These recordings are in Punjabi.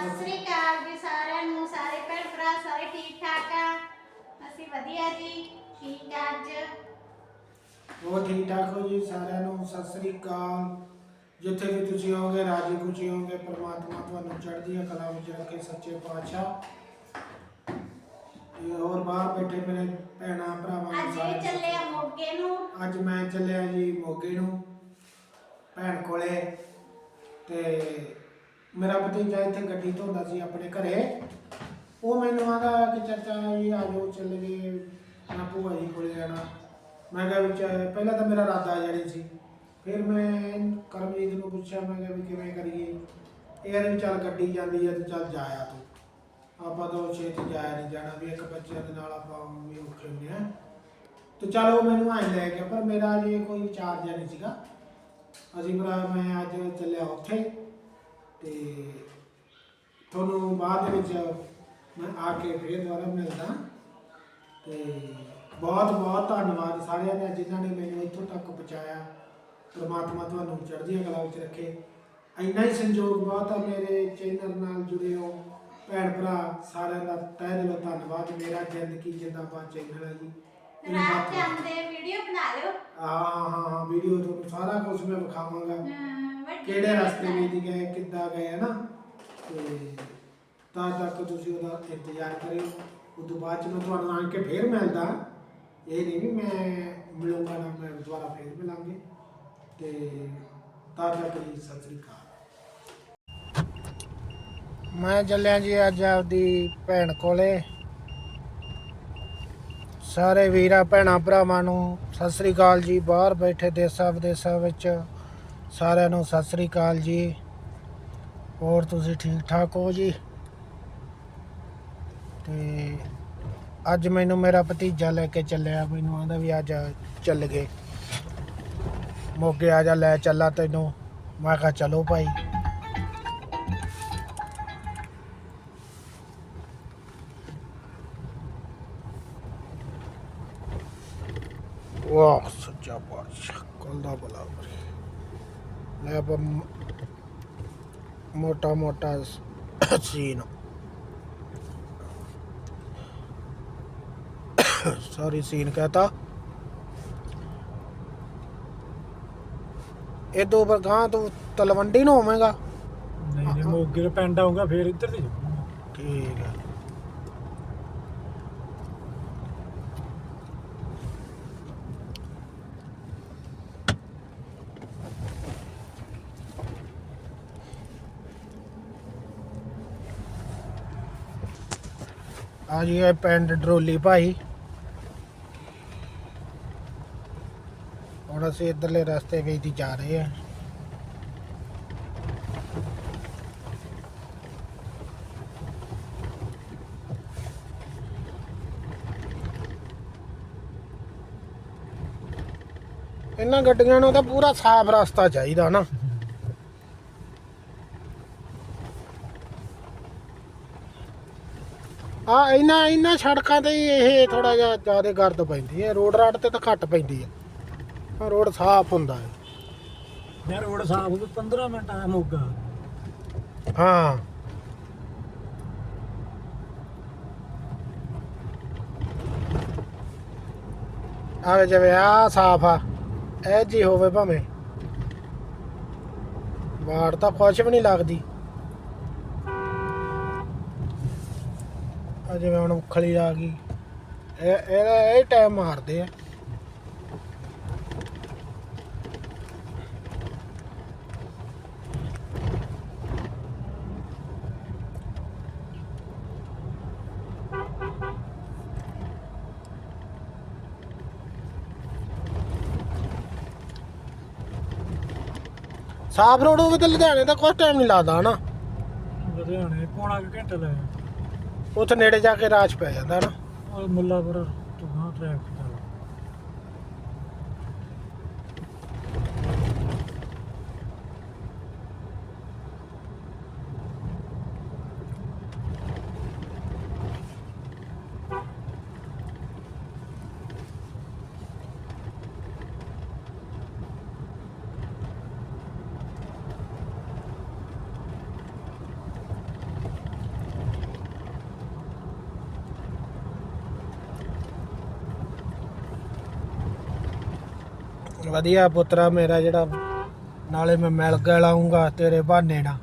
ਸਤਿ ਸ੍ਰੀ ਅਕਾਲ ਜੀ ਸਾਰਿਆਂ ਨੂੰ ਸਾਰੇ ਭੈਣ ਭਰਾ ਸਾਰੇ ਠੀਕ ਠਾਕ ਆ? ਅਸੀਂ ਵਧੀਆ ਜੀ ਠੀਕ ਆ ਅੱਜ? ਹੋਰ ਠੀਕ ਠਾਕ ਹੋ ਜੀ ਸਾਰਿਆਂ ਨੂੰ? ਸਤਿ ਸ੍ਰੀ ਅਕਾਲ। ਜਿੱਥੇ ਵੀ ਤੁਸੀਂ ਹੋਗੇ ਰਾਜੀ ਖੁਸ਼ੀ ਹੋਗੇ ਪ੍ਰਮਾਤਮਾ ਤੁਹਾਨੂੰ ਚੜ੍ਹਦੀਆਂ ਕਲਾ ਵਿੱਚ ਰੱਖੇ ਸੱਚੇ ਪਾਤਸ਼ਾਹ। ਤੇ ਹੋਰ ਬਾਹਰ ਬੈਠੇ ਮੇਰੇ ਭੈਣਾਂ ਭਰਾਵਾਂ ਨੂੰ ਅੱਜ ਇਹ ਨੂੰ ਚੱਲੇ ਆ ਮੋਗੇ ਨੂੰ। ਅੱਜ ਮੈਂ ਚੱਲਿਆ ਜੀ ਮੋਗੇ ਨੂੰ ਭੈਣ ਕੋਲੇ। ਤੇ ਮੇਰਾ ਭਤੀਜਾ ਇੱਥੇ ਗੱਡੀ ਧੋਂਦਾ ਸੀ ਆਪਣੇ ਘਰੇ। ਉਹ ਮੈਨੂੰ ਆਦਾ ਕਿ ਚਾਚਾ ਜੀ ਆ ਜਾਓ, ਚੱਲ ਮੈਂ ਭੂਆ ਜੀ ਕੋਲੇ ਜਾਣਾ। ਮੈਂ ਕਿਹਾ ਵੀ ਪਹਿਲਾਂ ਤਾਂ ਮੇਰਾ ਇਰਾਦਾ ਜਾਣੀ ਸੀ। ਫਿਰ ਮੈਂ ਕਰਮਜੀਤ ਨੂੰ ਪੁੱਛਿਆ, ਮੈਂ ਕਿਹਾ ਵੀ ਕਿਵੇਂ ਕਰੀਏ? ਇਹ ਵੀ ਚੱਲ ਗੱਡੀ ਜਾਂਦੀ ਹੈ ਤੇ ਚੱਲ ਜਾਇਆ ਤੂੰ। ਆਪਾਂ ਤਾਂ ਛੇਤੀ ਜਾਇਆ ਨਹੀਂ ਜਾਣਾ ਵੀ ਇੱਕ ਬੱਚਿਆਂ ਦੇ ਨਾਲ ਆਪਾਂ ਵੀ ਔਖੇ ਹੁੰਦੇ ਆ। ਤੇ ਚੱਲ ਉਹ ਮੈਨੂੰ ਐਂ ਲੈ ਗਿਆ, ਪਰ ਮੇਰਾ ਜੇ ਕੋਈ ਚਾਰਜ ਜਿਹਾ ਨਹੀਂ ਸੀਗਾ। ਅਸੀਂ ਭਰਾ, ਮੈਂ ਅੱਜ ਚੱਲਿਆ ਉੱਥੇ। ਤੇ ਤੁਹਾਨੂੰ ਬਾਅਦ ਦੇ ਵਿੱਚ ਮੈਂ ਆ ਕੇ ਫੇਰ ਦੁਬਾਰਾ ਮਿਲਦਾ। ਤੇ ਬਹੁਤ ਬਹੁਤ ਧੰਨਵਾਦ ਸਾਰਿਆਂ ਦਾ ਜਿਨ੍ਹਾਂ ਨੇ ਮੈਨੂੰ ਇੱਥੋਂ ਤੱਕ ਪਹੁੰਚਾਇਆ। ਪ੍ਰਮਾਤਮਾ ਤੁਹਾਨੂੰ ਚੜ੍ਹਦੀਆਂ ਕਲਾ ਵਿੱਚ ਰੱਖੇ। ਇੰਨਾ ਹੀ ਸੰਯੋਗ ਬਹੁਤ ਆ ਮੇਰੇ ਚੈਨਲ ਨਾਲ ਜੁੜੇ ਹੋ ਭੈਣ ਭਰਾ ਸਾਰਿਆਂ ਦਾ ਤਹਿ ਦਿਲੋਂ ਧੰਨਵਾਦ। ਮੇਰਾ ਜ਼ਿੰਦਗੀ ਜਿੰਦਾਬਾਦ ਚੈਨਲ ਹੈ ਜੀ। ਰਾਤ ਜਾਂਦੇ ਵੀਡੀਓ ਬਣਾ ਲਿਓ। ਹਾਂ ਹਾਂ ਹਾਂ ਵੀਡੀਓ ਤੁਹਾਨੂੰ ਸਾਰਾ ਕੁਝ ਮੈਂ ਵਿਖਾਵਾਂਗਾ। ਕਿਹੜੇ ਰਸਤੇ ਬਣਾ ਵਿੱਚ ਗਏ, ਕਿੱਦਾਂ ਗਏ ਹੈ ਨਾ ਤੇ ਤਾਂ ਤੱਕ ਤੁਸੀਂ ਉਹਦਾ ਇੰਤਜ਼ਾਰ ਕਰਿਓ। ਉਦੋਂ ਬਾਅਦ ਚ ਮੈਂ ਤੁਹਾਨੂੰ ਆਣ ਕੇ ਫੇਰ ਮਿਲਦਾ। ਇਹ ਨਹੀਂ ਵੀ ਮੈਂ ਮਿਲੂੰਗਾ ਨਾ ਮੈਂ ਦੁਬਾਰਾ ਫੇਰ ਮਿਲਾਂਗੇ। ਤੇ ਤਾਂ ਤੱਕ ਜੀ, ਸਤਿ ਸ੍ਰੀ ਅਕਾਲ। ਮੈਂ ਚੱਲਿਆ ਜੀ ਅੱਜ ਆਪਦੀ ਭੈਣ ਕੋਲੇ। ਸਾਰੇ ਵੀਰਾਂ, ਭੈਣਾਂ, ਭਰਾਵਾਂ ਨੂੰ ਸਤਿ ਸ੍ਰੀ ਅਕਾਲ ਜੀ। ਬਾਹਰ ਬੈਠੇ ਦੇਸਾਂ ਵਿਦੇਸਾਂ ਵਿੱਚ ਸਾਰਿਆਂ ਨੂੰ ਸਤਿ ਸ੍ਰੀ ਅਕਾਲ ਜੀ। ਹੋਰ ਤੁਸੀਂ ਠੀਕ ਠਾਕ ਹੋ ਜੀ? ਤੇ ਅੱਜ ਮੈਨੂੰ ਮੇਰਾ ਭਤੀਜਾ ਲੈ ਕੇ ਚੱਲਿਆ, ਮੈਨੂੰ ਆਂਦਾ ਵੀ ਅੱਜ ਚੱਲ ਗਏ। ਮੋਗੇ ਆ ਜਾ, ਲੈ ਚੱਲਾ ਤੈਨੂੰ। ਮੈਂ ਕਿਹਾ ਚਲੋ ਭਾਈ। ਵਾਹ, ਸੱਚਾ ਪਾਤਸ਼ਾਹ ਕੱਲ ਦਾ ਬਲਾ ਆਪਾਂ ਮੋਟਾ ਮੋਟਾ ਸੀਨ। ਸੌਰੀ ਸੀਨ ਕਹਤਾ। ਇਹ ਦੋ ਬਰਗਾਂ ਤੋਂ ਤਲਵੰਡੀ ਨੂੰ ਹੋਵੇਂਗਾ। ਨਹੀਂ ਮੋਗੇ ਤੋਂ ਪਿੰਡ ਆਊਗਾ ਫੇਰ ਇੱਧਰ ਦੀ। ਠੀਕ ਹੈ ਆ ਜੀ, ਇਹ ਪਿੰਡ ਡਰੋਲੀ ਭਾਈ। ਹੁਣ ਅਸੀਂ ਇਧਰਲੇ ਰਸਤੇ ਵਿੱਚ ਦੀ ਜਾ ਰਹੇ ਹਾਂ। ਇਹਨਾਂ ਗੱਡੀਆਂ ਨੂੰ ਤਾਂ ਪੂਰਾ ਸਾਫ਼ ਰਸਤਾ ਚਾਹੀਦਾ ਨਾ। ਆ ਇਹਨਾਂ ਇਹਨਾਂ ਸੜਕਾਂ ਤੇ ਹੀ ਇਹ ਥੋੜਾ ਜਿਹਾ ਜ਼ਿਆਦਾ ਗਰਦ ਪੈਂਦੀ ਹੈ। ਰੋਡ ਰਾਡ ਤੇ ਤਾਂ ਘੱਟ ਪੈਂਦੀ ਹੈ। ਰੋਡ ਸਾਫ਼ ਹੁੰਦਾ ਹੈ। ਯਾਰ ਰੋਡ ਸਾਫ਼ ਹੋ 15 ਮਿੰਟ ਆ ਮੋਗਾ। ਹਾਂ। ਆ ਜਿਵੇਂ ਆ ਸਾਫ਼ ਆ ਇਹ ਜੀ ਹੋਵੇ ਭਾਵੇਂ। ਬਾੜ ਤਾਂ ਕੁਛ ਵੀ ਨਹੀਂ ਲੱਗਦੀ। ਆ ਜਿਵੇਂ ਹੁਣ ਉਖਲੀ ਆ ਗਈ। ਇਹ ਇਹਦਾ ਇਹ ਟਾਈਮ ਮਾਰਦੇ ਆ। ਸਾਫ਼ ਰੋਡ ਹੋਵੇ ਤਾਂ ਲੁਧਿਆਣੇ ਦਾ ਕੁਛ ਟਾਈਮ ਨਹੀਂ ਲੱਗਦਾ ਹਨਾ। ਲੁਧਿਆਣੇ ਪੌਣਾ ਘੰਟਾ ਲੈ ਉੱਥੇ ਨੇੜੇ ਜਾ ਕੇ ਰਾਜ ਪੈ ਜਾਂਦਾ ਹਨਾ ਮੁੱਲਾਪੁਰ ਤੋਂ ਟ੍ਰੈਫਿਕ ਵਧੀਆ ਪੁੱਤਰਾ ਮੇਰਾ ਜਿਹੜਾ, ਨਾਲੇ ਮੈਂ ਮਿਲ ਕੇ ਲਾਉਂਗਾ ਤੇਰੇ ਬਹਾਨੇ ਨਾਲ।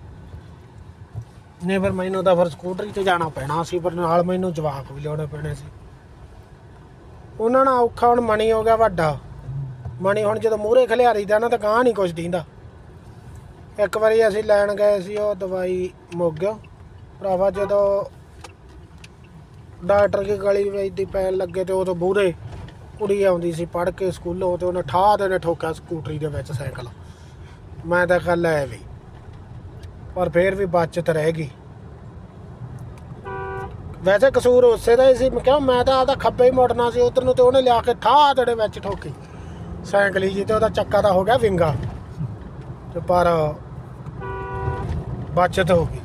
ਨਹੀਂ ਫਿਰ ਮੈਨੂੰ ਤਾਂ ਫਿਰ ਸਕੂਟਰੀ ਤੇ ਜਾਣਾ ਪੈਣਾ ਸੀ, ਪਰ ਨਾਲ ਮੈਨੂੰ ਜਵਾਕ ਵੀ ਲਿਆਉਣੇ ਪੈਣੇ ਸੀ। ਉਹਨਾਂ ਨਾਲ ਔਖਾ ਹੁਣ ਮਣੀ ਹੋ ਗਿਆ ਵੱਡਾ। ਮਣੀ ਹੁਣ ਜਦੋਂ ਮੂਹਰੇ ਖਲਿਆਰੀਦਾ ਨਾ ਤਾਂ ਗਾਂ ਨਹੀਂ ਕੁਛ ਦਿੰਦਾ। ਇੱਕ ਵਾਰੀ ਅਸੀਂ ਲੈਣ ਗਏ ਸੀ, ਉਹ ਦਵਾਈ ਮੁੱਕ ਭਰਾਵਾ ਜਦੋਂ ਡਾਕਟਰ ਦੀ ਗਲੀ ਵਿੱਚ ਦੀ ਪੈਣ ਲੱਗੇ ਤੇ ਉਦੋਂ ਮੂਹਰੇ ਕੁੜੀ ਆਉਂਦੀ ਸੀ ਪੜ੍ਹ ਕੇ ਸਕੂਲੋਂ ਤੇ ਉਹਨੇ ਠਾਹ ਦੇ ਨੇ ਠੋਕਿਆ ਸਕੂਟਰੀ ਦੇ ਵਿੱਚ ਸਾਈਕਲ। ਮੈਂ ਤਾਂ ਕੱਲ ਲੈ ਵੀ। ਪਰ ਫੇਰ ਵੀ ਬਚਤ ਰਹਿ ਗਈ। ਵੈਸੇ ਕਸੂਰ ਉਸੇ ਦਾ ਹੀ ਸੀ। ਮੈਂ ਕਿਹਾ, ਮੈਂ ਤਾਂ ਆਦਾ ਖੱਬੇ ਹੀ ਮੁੜਨਾ ਸੀ। ਉਧਰ ਨੂੰ ਤੇ ਉਹਨੇ ਲਿਆ ਕੇ ਠਾਹ ਦੇ ਵਿੱਚ ਠੋਕੀ। ਸਾਈਕਲ ਜੀ ਤੇ ਉਹਦਾ ਚੱਕਾ ਤਾਂ ਹੋ ਗਿਆ ਵਿੰਗਾ। ਤੇ ਪਰ ਬਚਤ ਹੋ ਗਈ।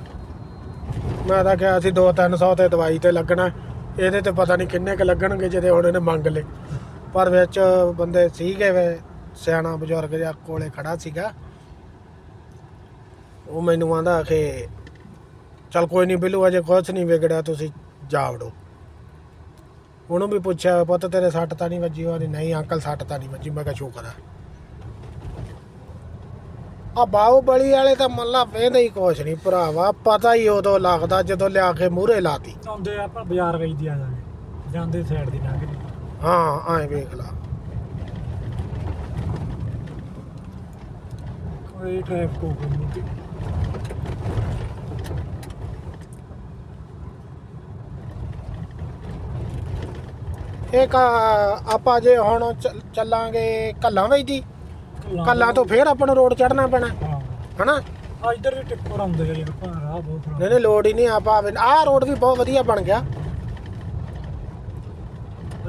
ਮੈਂ ਤਾਂ ਕਿਹਾ ਸੀ 2-300 ਤੇ ਦਵਾਈ ਤੇ ਲੱਗਣਾ। ਇਹਦੇ ਤੇ ਪਤਾ ਨਹੀਂ ਕਿੰਨੇ ਕ ਲੱਗਣਗੇ, ਜਿਹਦੇ ਹੁਣ ਇਹਨੇ ਮੰਗ ਲਏ। ਪਰ ਵਿੱਚ ਬੰਦੇ ਸੀਗੇ ਵੇ, ਸਿਆਣਾ ਬਜ਼ੁਰਗ ਜਿਹਾ ਕੋਲੇ ਖੜਾ ਸੀਗਾ। ਉਹ ਮੈਨੂੰ ਆਂਦਾ ਕਿ, ਚਲ ਕੋਈ ਨਹੀਂ ਬਿੱਲੂ, ਅਜੇ ਕੁਛ ਨਹੀਂ ਵਿਗੜਿਆ, ਤੁਸੀਂ ਜਾ ਵੜੋ। ਉਹਨੂੰ ਵੀ ਪੁੱਛਿਆ, ਪੁੱਤ, ਤੇਰੇ ਸੱਟ ਤਾਂ ਨਹੀਂ ਵੱਜੀ? ਉਹਨੇ ਨਹੀਂ ਅੰਕਲ, ਸੱਟ ਤਾਂ ਨਹੀਂ ਵੱਜੀ, ਮੈਂ ਕਿਹਾ ਸ਼ੁਕਰ ਆ। ਆ ਬਾਹੂਬਲੀ ਵਾਲੇ ਤਾਂ ਮੱਲਾ ਵੇਂਦੇ ਹੀ ਕੁਛ ਨਹੀਂ ਭਰਾਵਾ, ਪਤਾ ਹੀ ਉਦੋਂ ਲੱਗਦਾ ਜਦੋਂ ਲਿਆ ਕੇ ਮੂਹਰੇ ਲਾਤੀ। ਆਉਂਦੇ ਆਪਾਂ ਬਾਜ਼ਾਰ ਵੇਚ ਆ ਜਾਂਦੇ ਜਾਂਦੇ ਸਾਈਡ ਦੀ ਲੰਘ ਹਾਂ ਐਂ ਵੇਖ ਲਾ। ਕੋਈ ਟ੍ਰੈਫਿਕ ਹੋ ਗਈ ਇੱਕ ਆਪਾਂ ਜੇ ਹੁਣ ਚੱਲਾਂਗੇ ਕੱਲਾਂ ਵਿੱਚ ਦੀ ਕੱਲਾਂ ਤੋਂ ਫੇਰ ਆਪਾਂ ਨੂੰ ਰੋਡ ਚੜਨਾ ਪੈਣਾ। ਹਨਾ? ਆ ਇੱਧਰ ਵੀ ਟਿੱਪਰ ਆਉਂਦੇ ਆ ਜਿਹੜਾ ਭਾਰ ਆ ਬਹੁਤ ਨਹੀਂ ਨਹੀਂ ਲੋੜ ਹੀ ਨਹੀਂ ਆਪਾਂ ਆਹ ਰੋਡ ਵੀ ਬਹੁਤ ਵਧੀਆ ਬਣ ਗਿਆ।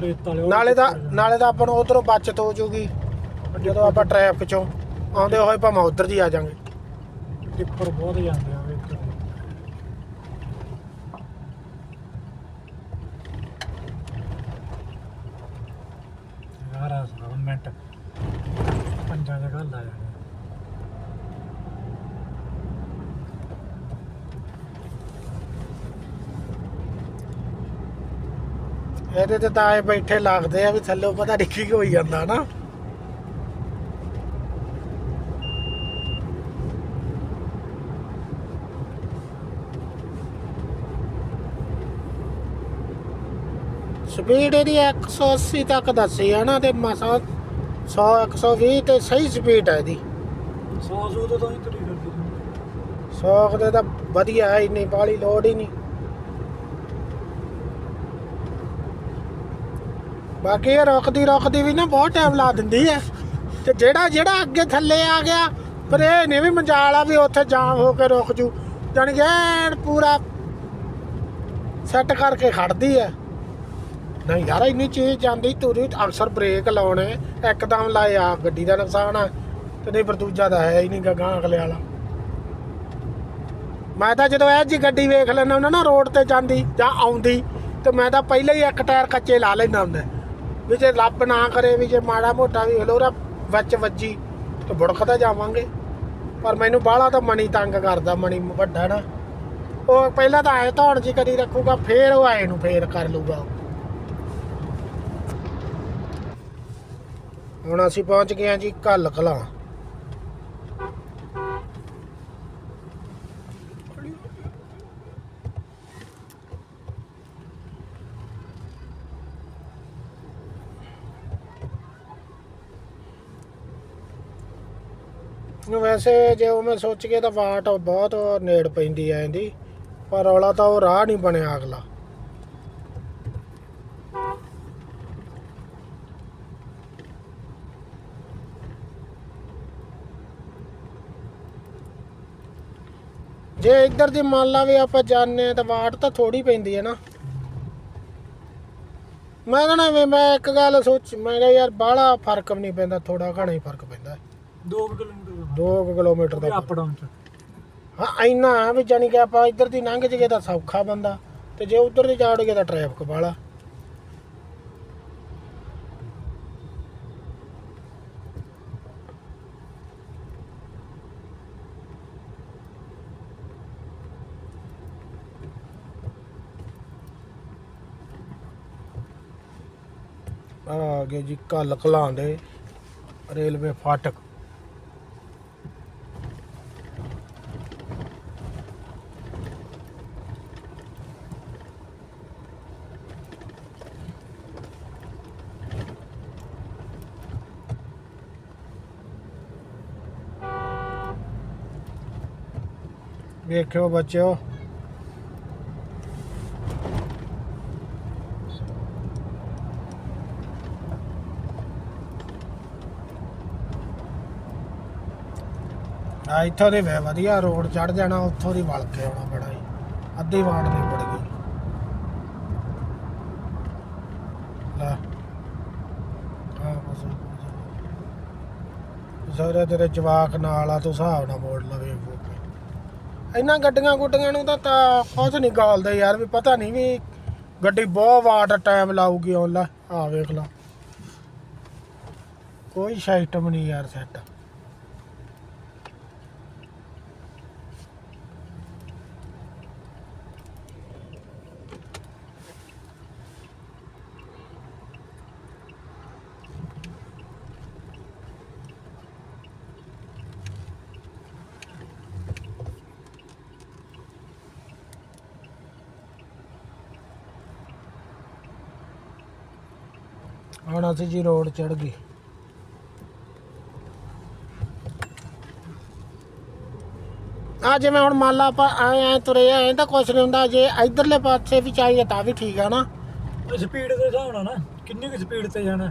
ਰੇਤ ਵਾਲੇ ਉਹ ਨਾਲੇ ਟਿੱਪਰ ਨਾਲੇ ਤਾਂ ਆਪਾਂ ਨੂੰ ਉਧਰੋਂ ਬਚਤ ਹੋ ਜੂਗੀ। ਜਦੋਂ ਆਪਾਂ ਟ੍ਰੈਫਿਕ ਚੋਂ ਆਉਂਦੇ ਹੋਏ ਭਾਵੇਂ ਉਧਰ ਦੀ ਆ ਜਾਾਂਗੇ। ਟਿੱਪਰ ਬਹੁਤ ਜਾਂਦੇ ਆ ਵੇਖ ਯਾਰ ਆ ਸਾਰਾ ਮਿੰਟ ਪੰਜਾਂ ਜਗ੍ਹਾ ਲਾ ਜਾਣਾ ਇਹਦੇ ਤੇ ਤਾਂ ਐ ਬੈਠੇ ਲੱਗਦੇ ਆ ਵੀ ਥੱਲੇ ਪਤਾ ਨਹੀਂ ਕੀ ਹੋਈ ਜਾਂਦਾ ਨਾ ਸਪੀਡ ਇਹਦੀ 180 ਤੱਕ ਦੱਸੀ ਆ ਨਾ ਤੇ ਮਸਾ 100 120 ਤੇ ਸਹੀ ਸਪੀਡ ਹੈ ਇਹਦੀ। 100 ਸੂ ਤੋਂ ਤਾਂ ਹੀ ਤੁਰੀ ਫਿਰਦੀ। ਰਹਿੰਦੀ। 100 ਦੇ ਤਾਂ ਵਧੀਆ ਹੈ ਇੰਨੀ ਪਾਲੀ ਲੋੜ ਹੀ ਨਹੀਂ ਬਾਕੀ ਇਹ ਰੁਕਦੀ ਰੁਕਦੀ ਵੀ ਨਾ ਬਹੁਤ ਟਾਈਮ ਲਾ ਦਿੰਦੀ ਹੈ। ਤੇ ਜਿਹੜਾ ਜਿਹੜਾ ਅੱਗੇ ਥੱਲੇ ਆ ਗਿਆ, ਪਰ ਇਹ ਨਹੀਂ ਵੀ ਮੰਜਾਲਾ ਵੀ ਉੱਥੇ ਜਾਮ ਹੋ ਕੇ ਰੁਕ ਜੂ। ਜਾਣੀ ਐਨ ਪੂਰਾ ਸੈੱਟ ਕਰਕੇ ਖੜਦੀ ਹੈ। ਨਹੀਂ ਯਾਰ, ਇੰਨੀ ਚੀਜ਼ ਜਾਂਦੀ ਤੁਰੀ ਅਕਸਰ ਬ੍ਰੇਕ ਲਾਉਣੇ, ਇੱਕਦਮ ਲਾਏ ਆ ਗੱਡੀ ਦਾ ਨੁਕਸਾਨ ਆ ਤੇ ਨਹੀਂ ਪਰ ਦੂਜਾ ਤਾਂ ਹੈ ਹੀ ਨਹੀਂ ਗਾ ਗਾਂ ਅਗਲੇ ਵਾਲਾ। ਮੈਂ ਤਾਂ ਜਦੋਂ ਇਹ ਜੀ ਗੱਡੀ ਵੇਖ ਲੈਣਾ ਹੁੰਦਾ ਨਾ ਰੋਡ ਤੇ ਜਾਂਦੀ ਜਾਂ ਆਉਂਦੀ, ਤੇ ਮੈਂ ਤਾਂ ਪਹਿਲਾਂ ਹੀ ਇੱਕ ਟਾਇਰ ਕੱਚੇ ਲਾ ਲੈਂਦਾ ਹੁੰਦਾ। ਵੀ ਜੇ ਲੱਭ ਨਾ ਕਰੇ, ਵੀ ਜੇ ਮਾੜਾ ਮੋਟਾ ਵੀ ਹਲੋਰਾ ਵਿੱਚ ਵੱਜੀ, ਤੇ ਬੁੜਕਦਾ ਜਾਵਾਂਗੇ। ਪਰ ਮੈਨੂੰ ਬਾਹਲਾ ਤਾਂ ਮਣੀ ਤੰਗ ਕਰਦਾ ਮਣੀ ਵੱਡਾ ਨਾ। ਉਹ ਪਹਿਲਾਂ ਤਾਂ ਐ ਧੌਣ ਜੀ ਕਰੀ ਰੱਖੂਗਾ, ਫੇਰ ਉਹ ਆਏ ਨੂੰ ਫੇਰ ਕਰ ਲੂਗਾ ਹੁਣ ਅਸੀਂ ਪਹੁੰਚ ਗਏ ਹਾਂ ਜੀ ਕੱਲ ਕਲਾਂ ਵੈਸੇ ਜੇ ਉਹ ਮੈਂ ਸੋਚ ਕੇ ਤਾਂ ਵਾਟ ਬਹੁਤ ਨੇੜ ਪੈਂਦੀ ਐ ਇਹਦੀ, ਪਰ ਰੌਲਾ ਤਾਂ ਉਹ ਰਾਹ ਨਹੀਂ ਬਣਿਆ ਅਗਲਾ। ਜੇ ਇੱਧਰ ਦੀ ਮੰਨ ਲਾ ਵੀ ਆਪਾਂ ਜਾਣੇ ਆ ਤਾਂ ਵਾਟ ਤਾਂ ਥੋੜੀ ਪੈਂਦੀ ਹੈ ਨਾ। ਮੈਂ ਕਹਣਾ ਵੀ ਮੈਂ ਇੱਕ ਗੱਲ ਸੋਚ, ਮੈਂ ਕਿਹਾ ਯਾਰ ਬਾਹਲਾ ਫ਼ਰਕ ਵੀ ਨਹੀਂ ਪੈਂਦਾ ਥੋੜਾ ਘਣਾ ਹੀ ਫ਼ਰਕ ਪੈਂਦਾ। 2 ਕਿਲੋਮੀਟਰ 2 ਕਿਲੋਮੀਟਰ ਦਾ ਅਪ ਡਾਊਨ ਚ। ਹਾਂ ਇੰਨਾ ਆ ਵੀ ਜਾਨੀ ਕਿ ਆਪਾਂ ਇੱਧਰ ਦੀ ਲੰਘ ਜਗੇ ਤਾਂ ਸੌਖਾ ਬੰਦਾ। ਤੇ ਜੇ ਉੱਧਰ ਦੀ ਜਾੜਗੇ ਤਾਂ ਟ੍ਰੈਫਿਕ ਵਾਲਾ। ਆ ਗਏ ਜੀ ਕੱਲ ਖਲਾਂਦੇ ਰੇਲਵੇ ਫਾਟਕ। ਵੇਖਿਓ ਬੱਚਿਓ। ਆ ਇੱਥੋਂ ਦੇ ਵੇ ਵਧੀਆ ਰੋਡ ਚੜ ਜਾਣਾ, ਉੱਥੋਂ ਦੀ ਵਲ ਕੇ ਆਉਣਾ ਬੜਾ ਹੀ। ਅੱਧੀ ਵਾਟ ਦੀ ਪੜ ਗਈ। ਲੈ। ਆ ਬਸ ਸਾਰੇ ਤੇਰੇ ਜਵਾਕ ਨਾਲ ਆ, ਤੂੰ ਹਿਸਾਬ ਨਾਲ ਮੋੜ ਲਵੇ। ਇਹਨਾਂ ਗੱਡੀਆਂ ਗੁੱਡੀਆਂ ਨੂੰ ਤਾਂ ਤਾਂ ਕੁਝ ਨਹੀਂ ਗਾਲਦੇ ਯਾਰ, ਵੀ ਪਤਾ ਨਹੀਂ ਵੀ ਗੱਡੀ ਬਹੁਤ ਵਾਟ ਟਾਈਮ ਲਾਊਗੀ ਉਹ ਲੈ ਆ ਵੇਖ ਲਾ। ਕੋਈ ਸਿਸਟਮ ਨਹੀਂ ਯਾਰ ਸੈੱਟ ਹੁਣ ਅਸੀਂ ਜੀ ਰੋਡ ਚੜ ਗਏ। ਆ ਜਿਵੇਂ ਹੁਣ ਮੰਨ ਲਾ ਆਪਾਂ ਐ ਐ ਤੁਰੇ ਆ ਐ ਤਾਂ ਕੁਛ ਨਹੀਂ ਹੁੰਦਾ। ਜੇ ਇਧਰਲੇ ਪਾਸੇ ਵੀ ਚਾਹੀਏ ਤਾਂ ਵੀ ਠੀਕ ਆ ਨਾ। ਸਪੀਡ ਦੇ ਹਿਸਾਬ ਨਾਲ ਨਾ ਕਿੰਨੀ ਕੁ ਸਪੀਡ ਤੇ ਜਾਣਾ?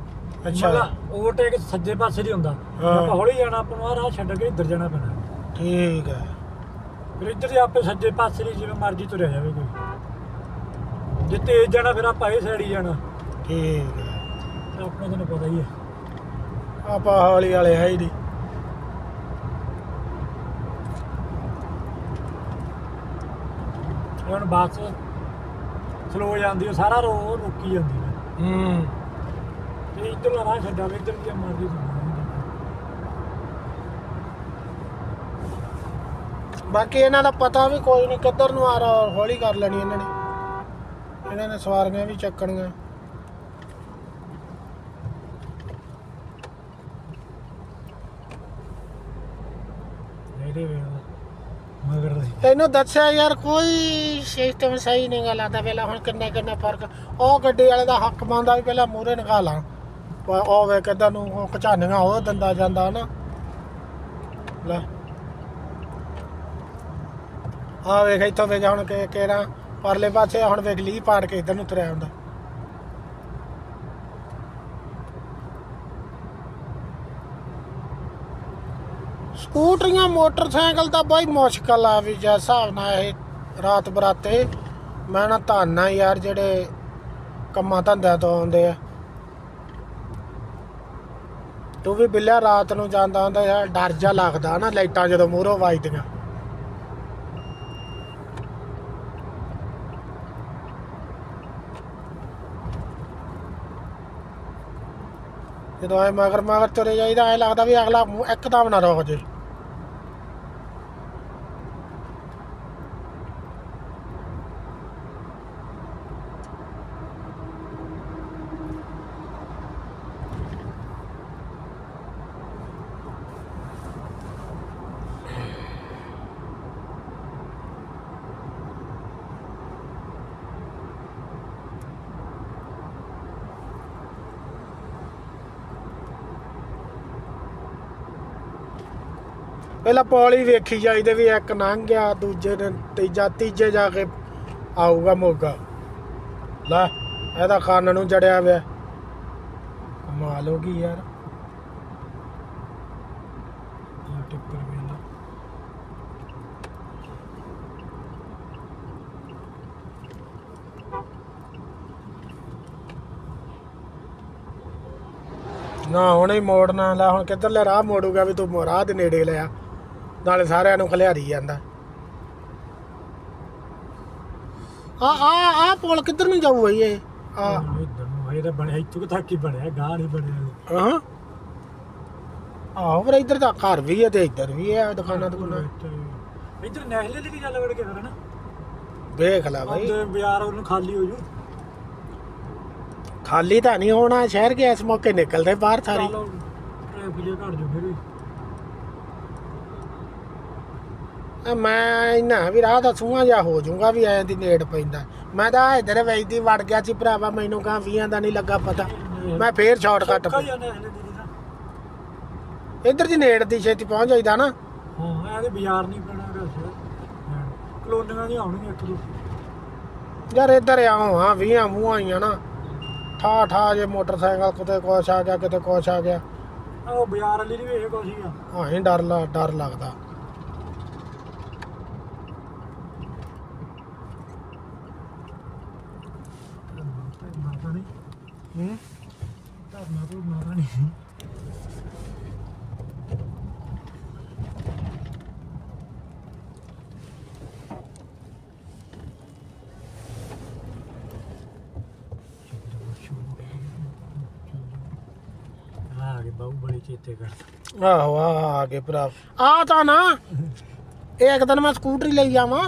ਅੱਛਾ। ਓਵਰਟੇਕ ਸੱਜੇ ਪਾਸੇ ਦੀ ਹੁੰਦਾ। ਆਪਾਂ ਹੌਲੀ ਜਾਣਾ ਆਪਾਂ ਨੂੰ ਰਾਹ ਛੱਡ ਕੇ ਇੱਧਰ ਜਾਣਾ ਪੈਣਾ। ਠੀਕ ਹੈ ਫਿਰ ਇੱਧਰ ਹੀ ਆਪੇ ਸੱਜੇ ਪਾਸੇ ਦੀ ਜਿਵੇਂ ਮਰਜ਼ੀ ਤੁਰਿਆ ਜਾਵੇ ਕੋਈ। ਜੇ ਤੇਜ਼ ਜਾਣਾ ਫਿਰ ਆਪਾਂ ਇਹ ਸਾਈਡ ਹੀ ਜਾਣਾ। ਠੀਕ ਆਪਣੇ ਤੈਨੂੰ ਪਤਾ ਹੀ ਹੈ ਆਪਾਂ ਹੌਲੀ ਵਾਲੇ ਹੈ ਹੀ ਨਹੀਂ। ਹੁਣ ਬੱਸ ਸਲੋ ਜਾਂਦੀ ਉਹ ਸਾਰਾ ਰੋ ਰੁਕੀ ਜਾਂਦੀ ਹੈ ਹੂੰ। ਤੇ ਇੱਧਰ ਰਾਹ ਛੱਡਾ ਵੇ ਇੱਧਰ ਦੀ ਤੁਰਨਾ ਬਾਕੀ ਇਹਨਾਂ ਦਾ ਪਤਾ ਵੀ ਕੋਈ ਨਹੀਂ ਕਿੱਧਰ ਨੂੰ ਆ ਰਹਾ ਹੌਲੀ ਕਰ ਲੈਣੀ ਇਹਨਾਂ ਨੇ। ਇਹਨਾਂ ਨੇ ਸਵਾਰੀਆਂ ਵੀ ਚੱਕਣੀਆਂ। ਇਹਦੇ ਵੇਲੇ ਤੈਨੂੰ ਦੱਸਿਆ ਯਾਰ, ਕੋਈ ਸਿਸਟਮ ਸਹੀ ਨਹੀਂ ਗਾ ਲੱਗਦਾ ਪਹਿਲਾਂ, ਹੁਣ ਕਿੰਨੇ ਕਿੰਨੇ ਫ਼ਰਕ। ਉਹ ਗੱਡੀ ਵਾਲੇ ਦਾ ਹੱਕ ਬਣਦਾ ਵੀ ਪਹਿਲਾਂ ਮੂਹਰੇ ਨਿਕਾਲਾਂ ਪਰ ਉਹ ਵੇ ਕਿੱਦਾਂ ਨੂੰ, ਉਹ ਕਚਾਨੀਆਂ ਉਹ ਦੰਦਾ ਜਾਂਦਾ ਨਾ। ਲੈ। ਆ ਵੇਖ, ਇੱਥੋਂ ਵੇਖ ਹੁਣ ਕਿ ਕਿਹੜਾ ਪਰਲੇ ਪਾਸੇ ਹੁਣ ਵੇਖ ਲੀ ਪਾੜ ਕੇ ਇਧਰ ਨੂੰ ਤੁਰਿਆ ਹੁੰਦਾ। ਸਕੂਟਰੀਆਂ, ਮੋਟਰਸਾਈਕਲ ਤਾਂ ਬਾਈ ਮੁਸ਼ਕਲ ਆ ਵੀ ਜਿਸ ਹਿਸਾਬ ਨਾਲ ਇਹ ਰਾਤ ਬਰਾਤੇ। ਮੈਂ ਨਾ ਧੰਨਾ ਯਾਰ ਜਿਹੜੇ ਕੰਮਾਂ ਧੰਦਿਆਂ ਤੋਂ ਆਉਂਦੇ ਆ। ਤੂੰ ਵੀ ਬਿੱਲਿਆ ਰਾਤ ਨੂੰ ਜਾਂਦਾ ਹੁੰਦਾ ਯਾਰ ਡਰ ਜਾ ਲੱਗਦਾ ਨਾ ਲਾਈਟਾਂ ਜਦੋਂ ਮੂਹਰੋਂ ਵੱਜਦੀਆਂ। ਜਦੋਂ ਐ ਮਗਰ ਮਗਰ ਤੁਰੇ ਜਾਈਦਾ, ਐ ਲੱਗਦਾ ਵੀ ਅਗਲਾ ਮੂੰਹ ਇੱਕਦਮ ਨਾ ਰੁਕ ਜੇ ਪਹਿਲਾਂ ਪੌਲੀ ਵੇਖੀ ਜਾਈਦੇ ਵੀ ਇੱਕ ਲੰਘ ਗਿਆ, ਦੂਜੇ ਨੇ ਤੀਜਾ, ਤੀਜੇ ਜਾ ਕੇ ਆਊਗਾ ਮੋਗਾ। ਲੈ, ਇਹਦਾ ਕੰਨ ਨੂੰ ਜੜਿਆ ਹੋਇਆ। ਕਮਾਲ ਹੋ ਗਈ ਯਾਰ। ਟਿੱਪਰ ਵੇਲਾ ਨਾ। ਹੁਣੇ ਮੋੜਨਾ, ਲੈ ਹੁਣ ਕਿੱਧਰ ਲੈ ਰਾਹ ਮੋੜੂਗਾ ਵੀ ਤੂੰ ਰਾਹ ਦੇ ਨੇੜੇ ਲਿਆ ਨਾਲੇ ਸਾਰਿਆਂ ਨੂੰ ਖਲਿਆਰੀ ਜਾਂਦਾ। ਆ ਆ ਆ ਪੁਲ ਕਿੱਧਰ ਨੂੰ ਜਾਊ ਬਈ ਇਹ? ਆ। ਇੱਧਰ ਨੂੰ ਇਹ ਤਾਂ ਬਣਿਆ ਇੱਥੋਂ ਤੱਕ ਹੀ ਬਣਿਆ ਗਾਹ ਨਹੀਂ ਬਣਿਆ ਹਾਂ। ਆਹੋ ਪਰ ਇੱਧਰ ਤਾਂ ਘਰ ਵੀ ਹੈ ਤੇ ਇੱਧਰ ਵੀ ਹੈ ਦੁਕਾਨਾਂ ਦੁਕਾਨਾਂ। ਇੱਧਰ ਨੈਸ਼ਨਲ ਦੀ ਗੱਲ ਵੜ ਕੇ ਫਿਰ ਨਾ ਵੇਖ ਲੈ ਬਈ। ਬਾਜ਼ਾਰ ਉਹਨੂੰ ਖਾਲੀ ਹੋ ਜੂ। ਖਾਲੀ ਤਾਂ ਨਹੀਂ ਹੋਣਾ ਸ਼ਹਿਰ ਕੇ ਇਸ ਮੌਕੇ ਨਿਕਲਦੇ ਬਾਹਰ ਸਾਰੀ। ਟ੍ਰੈਫਿਕ ਜੇ ਘਟ ਜੂ ਫਿਰ ਵੀ ਆ ਮੈਂ ਇੰਨਾ ਵੀ ਰਾਹ ਦਾ ਸੂਹਾ ਜਾ ਹੋ ਜਾਊਗਾ ਵੀ ਐਂ ਦੀ ਨੇੜ ਪੈਂਦਾ। ਮੈਂ ਤਾਂ ਇਧਰ ਵੈਦੀ ਵੜ ਗਿਆ ਸੀ ਭਰਾਵਾ ਮੈਨੂੰ ਕਹਾਂ 20 ਦਾ ਨਹੀਂ ਲੱਗਾ ਪਤਾ। ਮੈਂ ਫੇਰ ਸ਼ਾਰਟਕਟ ਹੀ ਹਲੇ ਦੀਦੀ ਦਾ ਇੱਧਰ ਦੀ ਨੇੜ ਦੀ ਛੇਤੀ ਪਹੁੰਚ ਜਾਈਦਾ ਨਾ। ਹਾਂ ਇਹਦੇ ਬਾਜ਼ਾਰ ਨਹੀਂ ਪੈਣਾ ਸ਼ਹਿਰ ਕਲੋਨੀਆਂ ਦੀ ਆਉਣਗੀਆਂ ਇੱਕ ਦੋ। ਯਾਰ ਇੱਧਰ ਆਉਂ ਹਾਂ 20 ਮੂੰਹਾਂ ਆਈਆਂ ਨਾ। ਠਾ ਠਾ ਜੇ ਮੋਟਰਸਾਈਕਲ ਕਿਤੇ ਕੁਛ ਆ ਗਿਆ ਕਿਤੇ ਕੁਛ ਆ ਗਿਆ। ਉਹ ਬਾਜ਼ਾਰ ਵਾਲੀ ਦੀ ਵੀ ਇਹ ਕੁਛ ਹੀ ਆ। ਹਾਂ ਹੀ ਡਰ ਲਾ ਡਰ ਲੱਗਦਾ ਮਾਤਾ ਨਹੀਂ ਧਰਨਾ ਤੋਂ ਨਹੀਂ। ਚੇਤੇ ਕਰ ਆਹੋ ਆ ਆ ਗਏ ਭਰਾ। ਆ ਤਾਂ ਨਾ ਇਹ ਇੱਕ ਦਿਨ ਮੈਂ ਸਕੂਟਰੀ ਲਈ ਜਾਵਾਂ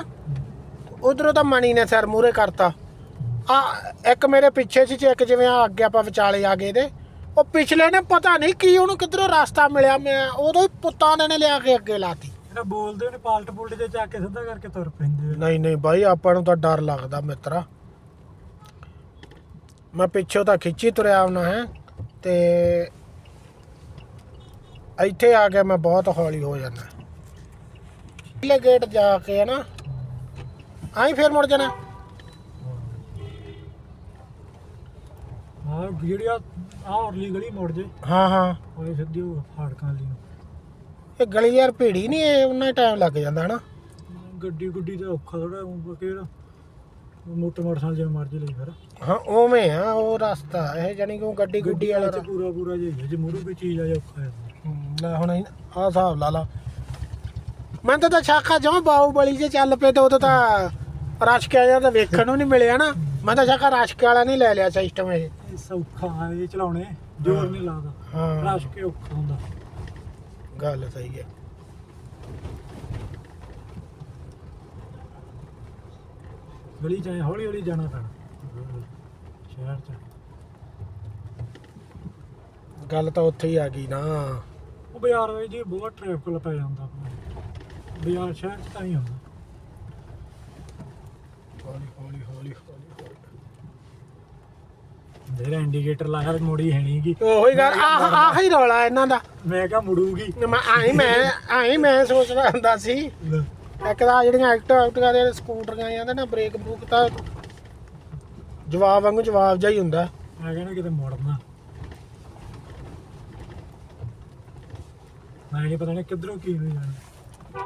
ਉਧਰੋਂ ਤਾਂ ਮਣੀ ਨੇ ਸਿਰ ਮੂਰੇ ਕਰਤਾ। ਆ ਇੱਕ ਮੇਰੇ ਪਿੱਛੇ ਸੀ ਇੱਕ ਜਿਵੇਂ ਆ ਅੱਗੇ ਆਪਾਂ ਵਿਚਾਲੇ ਆ ਗਏ ਦੇ ਉਹ ਪਿਛਲੇ ਨੇ ਪਤਾ ਨਹੀਂ ਕੀ ਉਹਨੂੰ ਕਿੱਧਰੋਂ ਰਸਤਾ ਮਿਲਿਆ ਮੈਂ ਉਦੋਂ ਹੀ ਪੁੱਤਾਂ ਦੇ ਨੇ ਲਿਆ ਕੇ ਅੱਗੇ ਲਾਤੀ। ਜਿਹੜਾ ਬੋਲਦੇ ਉਹਨੇ ਪਾਲਟ ਪੁਲਟ ਜੇ ਚੱਕ ਕੇ ਸਿੱਧਾ ਕਰਕੇ ਤੁਰ ਪੈਂਦੇ। ਨਹੀਂ ਨਹੀਂ ਬਾਈ ਆਪਾਂ ਨੂੰ ਤਾਂ ਡਰ ਲੱਗਦਾ ਮਿੱਤਰਾ। ਮੈਂ ਪਿੱਛੋਂ ਤਾਂ ਖਿੱਚੀ ਤੁਰਿਆ ਆਉਣਾ ਹੈ ਤੇ ਇੱਥੇ ਆ ਕੇ ਮੈਂ ਬਹੁਤ ਹੌਲੀ ਹੋ ਜਾਂਦਾ। ਪਹਿਲੇ ਗੇਟ ਜਾ ਕੇ ਹੈ ਨਾ ਆਈ ਫੇਰ ਮੁੜ ਜਾਣਾ। ਹਾਂ ਜਿਹੜੀ ਆ ਆਹ ਔਰਲੀ ਗਲੀ ਮੁੜ ਜੇ। ਹਾਂ ਹਾਂ। ਉਹ ਸਿੱਧੀ ਉਹ ਫਾੜਕਾਂ ਵਾਲੀ ਨੂੰ। ਇਹ ਗਲੀ ਯਾਰ ਭੀੜੀ ਨਹੀਂ ਇਹ ਉਹਨਾਂ ਟਾਈਮ ਲੱਗ ਜਾਂਦਾ ਹਨਾ? ਗੱਡੀ ਗੁੱਡੀ ਦਾ ਔਖਾ ਥੋੜਾ ਕਿਹੜਾ ਮੋਟਰ ਮੋਟਰਸਾਈਕਲ ਜਿਵੇਂ ਮਰਜ਼ੀ ਲਈ ਫਿਰ। ਹਾਂ ਉਵੇਂ ਆ ਉਹ ਰਸਤਾ ਇਹ ਜਾਨੀ ਕਿ ਉਹ ਗੱਡੀ ਗੁੱਡੀ ਵਾਲਾ ਚ ਪੂਰਾ ਪੂਰਾ ਜਿਹਾ ਜੇ ਮੂਰੂ ਕੋਈ ਚੀਜ਼ ਆ ਜਾ ਔਖਾ ਹੈ ਹਮ, ਲੈ ਹੁਣ ਆਹ ਹਿਸਾਬ ਲਾ ਲਾ। ਮੈਂ ਤਾਂ ਤਾਂ ਸ਼ਾਖਾ ਜਮਾ ਬਾਹੂਬਲੀ ਜੇ ਚੱਲ ਪਏ ਤੇ ਉਦੋਂ ਤਾਂ ਰਸ਼ਕ ਆ ਤਾਂ ਵੇਖਣ ਨੂੰ ਨਹੀਂ ਮਿਲਿਆ ਨਾ। ਮੈਂ ਤਾਂ ਸ਼ਾਖਾ ਰਸ਼ਕ ਵਾਲਾ ਨਹੀਂ ਲੈ ਲਿਆ ਸਿਸਟਮ ਇਹ। ਇਹ ਸੌਖਾ ਆ ਇਹ ਚਲਾਉਣੇ ਜ਼ੋਰ ਨਹੀਂ ਲਾਦਾ। ਹਾਂ। ਰਸ਼ ਕੇ ਔਖਾ ਹੁੰਦਾ। ਗੱਲ ਸਹੀ ਹੈ। ਗਲੀ ਚ ਐਂ ਹੌਲੀ ਹੌਲੀ ਜਾਣਾ ਪੈਣਾ। ਸ਼ਹਿਰ ਚ। ਗੱਲ ਤਾਂ ਉੱਥੇ ਹੀ ਆ ਗਈ ਨਾ। ਉਹ ਬਾਜ਼ਾਰ ਵਿੱਚ ਜੀ ਬਹੁਤ ਟ੍ਰੈਫਿਕ ਪੈ ਜਾਂਦਾ ਬਾਜ਼ਾਰ ਸ਼ਹਿਰ ਚ ਤਾਂ ਹੀ ਹੁੰਦਾ। ਹੌਲੀ ਹੌਲੀ ਮੇਰਾ ਇੰਡੀਕੇਟਰ ਲਾਇਆ ਤੇ ਮੁੜੀ ਹੈ ਨਹੀਂਗੀ ਉਹੀ ਗੱਲ ਆਹ ਆਹ ਹੀ ਰੌਲਾ ਇਹਨਾਂ ਦਾ। ਮੈਂ ਕਿਹਾ ਮੁੜੂਗੀ। ਮੈਂ ਆਈ ਮੈਂ ਆਈ ਮੈਂ ਸੋਚਦਾ ਹੁੰਦਾ ਸੀ ਇੱਕ ਤਾਂ ਜਿਹੜੀਆਂ ਐਕਟਿਵ ਐਕਟਿਵ ਦੇ ਸਕੂਟਰੀਆਂ ਜਾਂਦੇ ਨਾ ਬ੍ਰੇਕ ਬਰੂਕ ਤਾਂ ਜਵਾਬ ਵਾਂਗੂ ਜਵਾਬ ਜਿਹਾ ਹੀ ਹੁੰਦਾ। ਮੈਂ ਕਹਿੰਦਾ ਕਿਤੇ ਮੁੜਨਾ। ਮੈਂ ਨਹੀਂ ਪਤਾ ਨਹੀਂ ਕਿੱਧਰੋਂ ਕੀ ਹੋ ਜਾਣਾ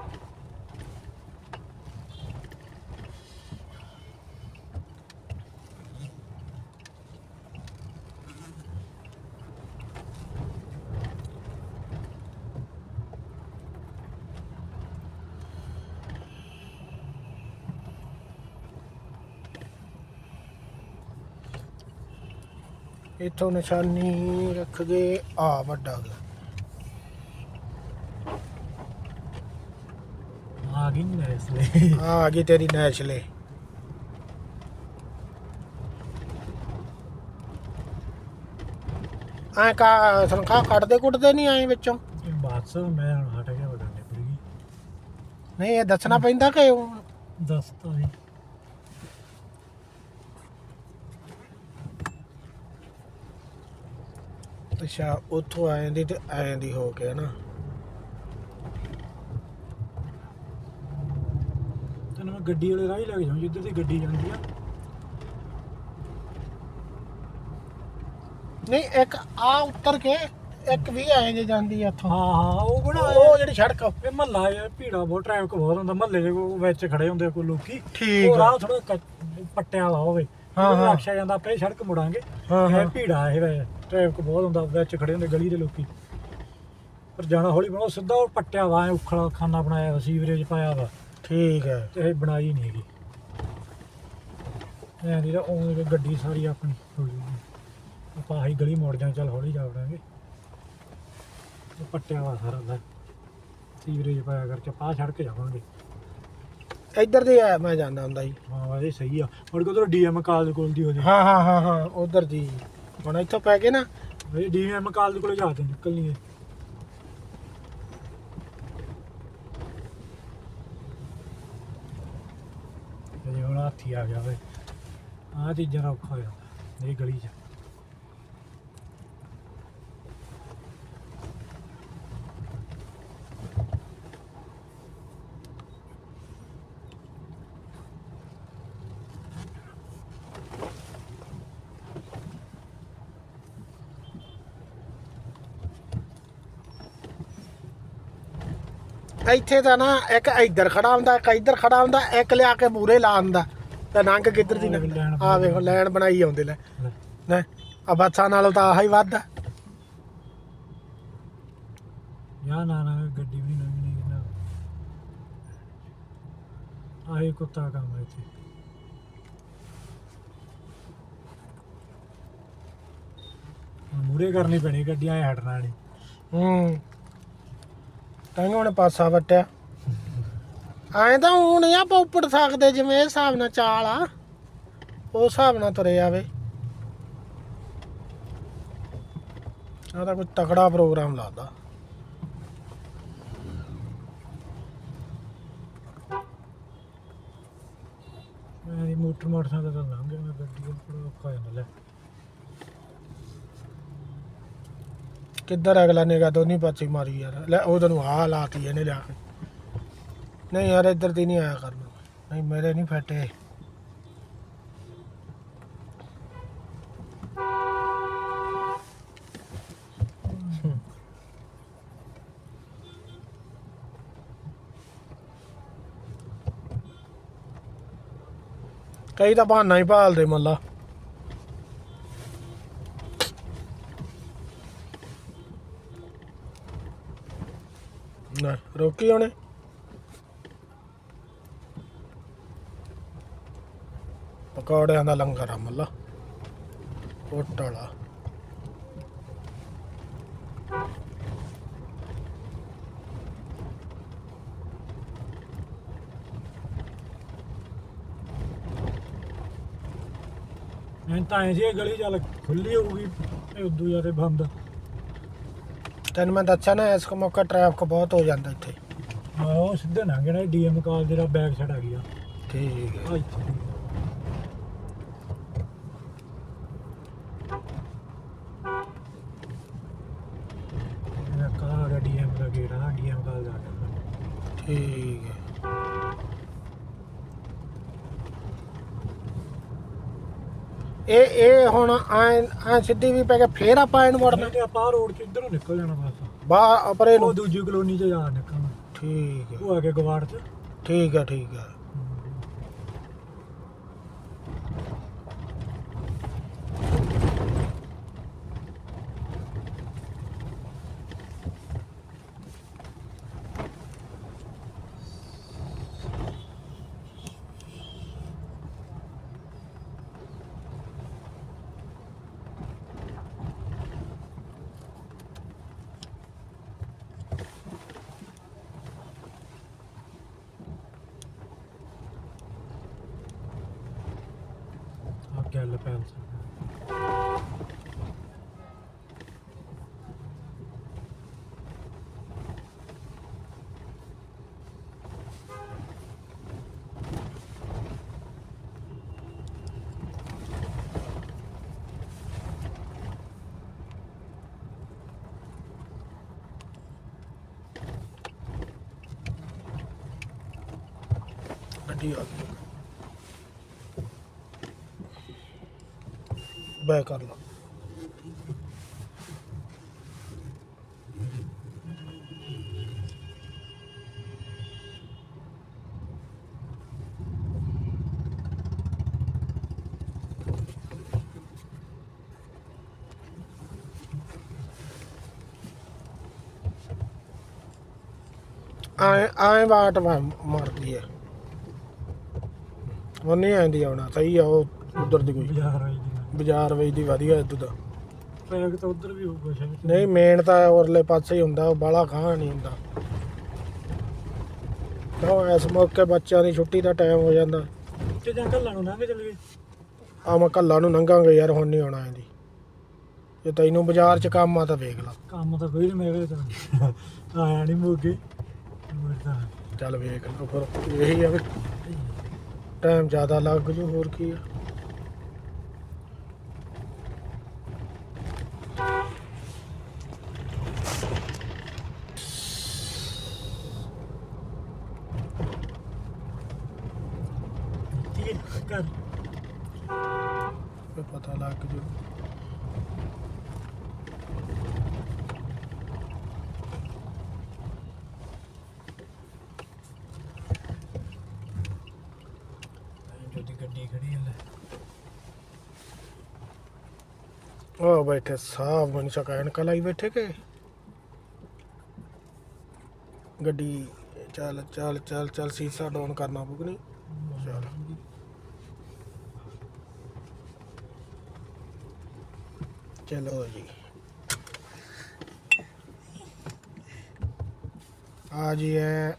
ਇੱਥੋਂ ਨਿਸ਼ਾਨੀ ਰੱਖ ਗਏ ਆ ਵੱਡਾ ਗਿਆ ਆ ਗਈ ਲਈ ਆ ਆ ਗਈ ਤੇਰੀ ਨੈਸ਼ਲੇ ਆ ਕਾ ਤਨਖਾਹ ਕੱਢਦੇ ਕੁੱਟਦੇ ਨਹੀਂ ਆਏ ਵਿੱਚੋਂ? ਬਾਤ ਮੈਂ ਹੁਣ ਹਟ ਗਿਆ ਵਡਾਣੇ ਪੜੀ ਨਹੀਂ ਇਹ ਦੱਸਣਾ ਪੈਂਦਾ ਕਿ ਉਹ? ਦੱਸ ਤਾਂ ਨਹੀਂ ਅੱਛਾ ਉੱਥੋਂ ਆਏ ਦੀ ਤੇ ਆਏ ਦੀ ਹੋ ਕੇ ਨਾ ਤੈਨੂੰ ਮੈਂ ਗੱਡੀ ਵਾਲੇ ਰਾਹ ਹੀ ਲੈ ਕੇ ਜਾਵਾਂ ਜਿੱਧਰ ਦੀ ਗੱਡੀ ਜਾਂਦੀ ਆ। ਨਹੀਂ ਇੱਕ ਆ ਉੱਤਰ ਕੇ ਇੱਕ ਵੀ ਆਏ ਜੇ ਜਾਂਦੀ ਆ ਇੱਥੋਂ। ਹਾਂ ਹਾਂ ਉਹ ਕੋਣਾ ਉਹ ਜਿਹੜੀ ਸੜਕ। ਇਹ ਮਹੱਲਾ ਹੈ ਭੀੜਾ ਬਹੁਤ ਟ੍ਰੈਫਿਕ ਬਹੁਤ ਹੁੰਦਾ ਮਹੱਲੇ ਦੇ ਵਿੱਚ ਖੜੇ ਹੁੰਦੇ ਆ ਕੋਈ ਲੋਕੀ। ਠੀਕ ਉਹ ਆ। ਰਾਹ ਥੋੜਾ ਪੱਟਿਆ ਵਾ ਹੋਵੇ। ਹਾਂ, ਹਾਂ ਹਾਂ। ਹਾਂ ਰਕਸ਼ਾ ਜਾਂਦਾ ਆਪੇ ਸੜਕ ਮੁੜਾਂਗੇ। ਹਾਂ, ਇਹ ਹਾਂ। ਭੀੜਾ ਇਹ ਵੇ ਟ੍ਰੈਫਿਕ ਬਹੁਤ ਹੁੰਦਾ ਵਿੱਚ ਖੜੇ ਹੁੰਦੇ ਗਲੀ ਦੇ ਲੋਕੀ। ਪਰ ਜਾਣਾ ਹੌਲੀ ਬਣਾਓ ਸਿੱਧਾ ਉਹ ਪੱਟਿਆ ਵਾ ਐਂ ਉਖਲਾ ਖਾਨਾ ਬਣਾਇਆ ਵਾ ਸੀਵਰੇਜ ਪਾਇਆ ਵਾ। ਠੀਕ ਹੈ। ਤੇ ਇਹ ਬਣਾਈ ਨਹੀਂ ਹੈਗੀ। ਐਂ ਦੀ ਉਹ ਗੱਡੀ ਸਾਰੀ ਆਪਣੀ ਹੌਲੀ ਹੌਲੀ। ਆਪਾਂ ਆਹੀ ਗਲੀ ਮੋੜ ਜਾਂ ਚੱਲ ਹੌਲੀ ਜਾ ਵੜਾਂਗੇ। ਪੱਟਿਆ ਵਾ ਸਾਰਾ ਦਾ ਸੀਵਰੇਜ ਪਾਇਆ ਕਰਕੇ ਪਾ ਛੱਡ ਕੇ ਜਾਵਾਂਗੇ। ਇੱਧਰ ਦੇ ਆ ਮੈਂ ਜਾਂਦਾ ਹੁੰਦਾ ਜੀ। ਹਾਂ ਇਹ ਸਹੀ ਆ। ਮੁੜ ਕੇ ਉਧਰ ਡੀਐਮ ਕਾਲ ਕੋਲ ਦੀ ਹੋ ਜੇ ਹਾਂ ਹਾਂ ਹਾਂ ਹਾਂ ਉਧਰ ਦੀ। ਹੁਣ ਇੱਥੋਂ ਪੈ ਕੇ ਨਾ। ਡੀਐਮ ਕਾਲ ਦੇ ਕੋਲ ਜਾ ਤੇ ਨਿਕਲਣੀ ਹੈ। ਜੇ ਹੁਣ ਆ ਗਿਆ ਵੇ ਆ ਚੀਜ਼ਾਂ ਔਖਾ ਹੋਇਆ। ਇਹ ਗਲੀ 'ਚ। ਇੱਥੇ ਤਾਂ ਨਾ ਇੱਕ ਇੱਧਰ ਖੜਾ ਹੁੰਦਾ ਇੱਕ ਇੱਧਰ ਖੜਾ ਹੁੰਦਾ ਇੱਕ ਲਿਆ ਕੇ ਮੂਰੇ ਲਾ ਹੁੰਦਾ ਤੇ ਨੰਗ ਕਿੱਧਰ ਦੀ ਲੈਣ ਆ ਵੇਖੋ ਲੈਣ ਬਣਾਈ ਆਉਂਦੇ ਲੈ। ਲੈ। ਆ ਬੱਸਾਂ ਨਾਲੋਂ ਤਾਂ ਆਹ ਹੀ ਵੱਧ। ਆ ਯਾ ਨਾ ਨਾ ਗੱਡੀ ਵੀ ਨਵੀਂ ਨਹੀਂ ਨਾ। ਆਹੀ ਕੁੱਤਾ ਕੰਮ ਹੈ ਇੱਥੇ। ਮੂਰੇ ਕਰਨੀ ਪੈਣੀ ਗੱਡੀਆਂ ਹਟਣਾ ਨਹੀਂ ਹੂੰ। ਤਾਂ ਉਹਨੇ ਪਾਸਾ ਵਟਿਆ। ਐਂ ਤਾਂ ਹੁਣ ਨਹੀਂ ਆਪਾਂ ਸਕਦੇ ਜਿਵੇਂ ਇਹ ਹਿਸਾਬ ਨਾਲ ਚਾਲ ਆ। ਉਹ ਹਿਸਾਬ ਨਾਲ ਤੁਰੇ ਆਵੇ। ਆ ਤਾਂ ਕੋਈ ਤਕੜਾ ਪ੍ਰੋਗਰਾਮ ਲੱਗਦਾ। ਮੈਂ ਮੋਟਰ ਮੋਟਰਸਾਈਕਲ ਤਾਂ ਲੰਘ ਗਿਆ, ਮੈਂ ਗੱਡੀ ਕੋਲ ਔਖਾ ਜਾਂਦਾ ਲੈ। ਕਿੱਧਰ ਅਗਲਾ ਨਿਗਾ ਦੋਨੀ ਪਾਸੇ ਮਾਰੀ ਯਾਰ। ਲੈ, ਉਹ ਤੈਨੂੰ ਆ ਲਾਤੀ ਇਹਨੇ ਲਿਆ ਕੇ। ਨਹੀਂ ਯਾਰ, ਇੱਧਰ ਦੀ ਨਹੀਂ ਆਇਆ ਕਰਨਾ ਨਹੀਂ, ਮੇਰੇ ਨਹੀਂ ਫਟੇ ਕਈ ਤਾਂ ਬਹਾਨਾ ਹੀ ਭਾਲਦੇ ਮੱਲਾ। ਰੋਕੀ ਉਹਨੇ ਪਕੌੜਿਆਂ ਦਾ ਲੰਗਰ ਆ ਮੱਲਾ। ਕੋਟ ਵਾਲਾ ਮੈਂ ਤਾਂ ਐਂ ਇਹ ਗਲੀ ਚੱਲ ਖੁੱਲੀ ਹੋਊਗੀ ਇਹ ਉਦੋਂ ਜ਼ਿਆਦਾ ਬੰਦ। ਤੈਨੂੰ ਮੈਂ ਦੱਸਿਆ ਨਾ ਇਸ ਮੌਕਾ ਟ੍ਰੈਫਿਕ ਬਹੁਤ ਹੋ ਜਾਂਦਾ ਇੱਥੇ। ਉਹ ਸਿੱਧੇ ਨਾ ਡੀਐਮ ਕਾਲਜ ਦਾ ਬੈਕ ਸਾਈਡ ਆ ਗਿਆ। ਠੀਕ ਹੈ। ਆ ਇੱਥੇ। ਇਹ ਕਾਰ ਡੀਐਮ ਦਾ ਗੇਟ ਆ ਡੀਐਮ ਕਾਲਜ ਆ ਗਿਆ। ਠੀਕ ਹੈ। ਇਹ ਇਹ ਹੁਣ ਐ ਐ ਸਿੱਧੀ ਵੀ ਪੈ ਕੇ ਫੇਰ ਆਪਾਂ ਇਹਨੂੰ ਮੁੜਨਾ। ਤੇ ਆਪਾਂ ਰੋਡ ਚ ਇੱਧਰੋਂ ਨਿਕਲ ਜਾਣਾ ਬਸ। ਬਾ ਪਰੇ ਉਹ ਨੂੰ ਦੂਜੀ ਕਲੋਨੀ ਚ ਜਾ ਨਿਕਲਣਾ ਠੀਕ ਹੈ ਉਹ ਆ ਕੇ ਗਵਾੜ ਚ। ਠੀਕ ਹੈ ਠੀਕ ਹੈ ਆ ਗੱਲ ਪੈਲਸ ਗੱਡੀ ਆ ਗਈ। ਬੈ ਕਰ ਲਾ। ਆਏ ਆਏ ਬਾਟ ਮਾਰਦੀ ਹੈ ਉਹ ਨਹੀਂ ਆਂਦੀ ਆਉਣਾ ਸਹੀ ਆ ਉਹ ਉਧਰ ਦੀ ਕੋਈ। ਬਾਜ਼ਾਰ ਆਈ ਜੀ ਬਾਜ਼ਾਰ ਵੇਚ ਦੀ ਵਧੀਆ ਇਦੋਂ ਦਾ। ਪੈਗ ਤਾਂ ਉਧਰ ਵੀ ਹੋਊਗਾ ਸ਼ਾਇਦ। ਨਹੀਂ ਮੇਨ ਤਾਂ ਉਰਲੇ ਪਾਸੇ ਹੀ ਹੁੰਦਾ ਉਹ ਬਾਲਾ ਖਾਂ ਨਹੀਂ ਹੁੰਦਾ। ਕਿਉਂ ਇਸ ਮੌਕੇ ਬੱਚਿਆਂ ਦੀ ਛੁੱਟੀ ਦਾ ਟਾਈਮ ਹੋ ਜਾਂਦਾ। ਤੇ ਜਾਂ ਕੱਲਾਂ ਨੂੰ ਲੰਘ ਚੱਲ ਗਏ ਆ ਮੈਂ ਕੱਲਾ ਨੂੰ ਲੰਘਾਂਗੇ ਯਾਰ ਹੁਣ ਨਹੀਂ ਆਉਣਾ ਇਹਦੀ। ਜੇ ਤੈਨੂੰ ਬਾਜ਼ਾਰ 'ਚ ਕੰਮ ਆ ਤਾਂ ਵੇਖ ਲਾ। ਕੰਮ ਤਾਂ ਕੋਈ ਨਹੀਂ ਮੇਰੇ ਤਾਂ ਆਇਆ ਨਹੀਂ ਮੋਗੇ। ਤਾਂ ਚੱਲ ਵੇਖ ਲਓ ਫਿਰ ਇਹੀ ਆ ਵੀ। ਟਾਈਮ ਜ਼ਿਆਦਾ ਲੱਗ ਜੂ ਹੋਰ ਕੀ ਆ ਕੀ ਕਰ ਫਿਰ ਪਤਾ ਲੱਗ ਜੂ ਜੋਦੀ ਗੱਡੀ ਖੜੀ ਹੈ ਲੈ ਉਹ ਬੈਠੇ ਸਾਹ ਬਣ ਸਕਾ, ਐਨਕਾਂ ਲਾਈ ਬੈਠੇ ਗੱਡੀ, ਚੱਲ ਚੱਲ ਚੱਲ ਚੱਲ, ਸੀਸਾ ਡਾਊਨ ਕਰਨਾ ਪਊ ਕਿ ਨਹੀਂ? ਚੱਲ। ਚਲੋ ਜੀ। ਆ ਜੀ ਹੈ